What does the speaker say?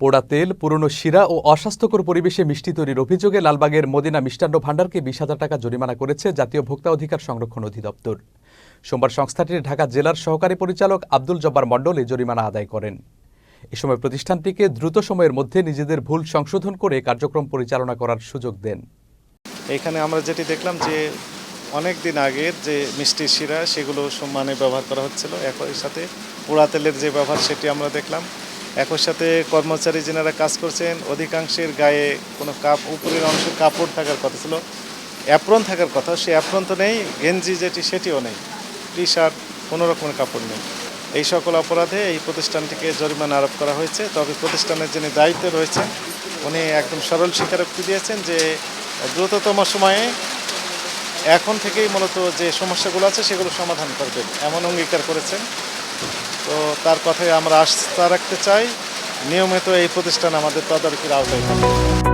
পোড়া তেল, পুরনো শিরা ও অস্বাস্থ্যকর পরিবেশে মিষ্টি তৈরির অভিযোগে লালবাগের মদিনা মিষ্টান্ন ভাণ্ডারকে বিশ হাজার টাকা জরিমানা করেছে জাতীয় ভোক্তা অধিকার সংরক্ষণ অধিদপ্তর। সোমবার সংস্থাটির ঢাকা জেলার সহকারী পরিচালক আব্দুল জব্বার মণ্ডল এই জরিমানা আদায় করেন। এ সময় প্রতিষ্ঠানটিকে দ্রুত সময়ের মধ্যে নিজেদের ভুল সংশোধন করে কার্যক্রম পরিচালনা করার সুযোগ দেন। এখানে আমরা যেটি দেখলাম যে অনেক দিন আগের যে মিষ্টি শিরা, সেগুলো সমানে ব্যবহার করা হচ্ছিল। একই সাথে পোড়া তেলের যে ব্যবহার, সেটি আমরা দেখলাম। একই সাথে কর্মচারী যেনারা কাজ করছেন, অধিকাংশের গায়ে কোনো কাপ, উপরের অংশে কাপড় থাকার কথা ছিল, অ্যাপ্রন থাকার কথা, সে অ্যাপ্রন তো নেই, গেঞ্জি যেটি সেটিও নেই টি শার্ট কোনো রকমের কাপড় নেই। এই সকল অপরাধে এই প্রতিষ্ঠানটিকে জরিমানা আরোপ করা হয়েছে, তবে প্রতিষ্ঠানের যিনি দায়িত্বে রয়েছেন, উনি একদম সরল স্বীকারোক্তি দিয়েছেন যে দ্রুততম সময়ে এখন থেকেই মূলত যে সমস্যাগুলো আছে, সেগুলো সমাধান করবেন, এমন অঙ্গীকার করেছেন। তো তার কথায় আমরা আস্থা রাখতে চাই। নিয়মিত এই প্রতিষ্ঠান আমাদের তদারকির আওতায়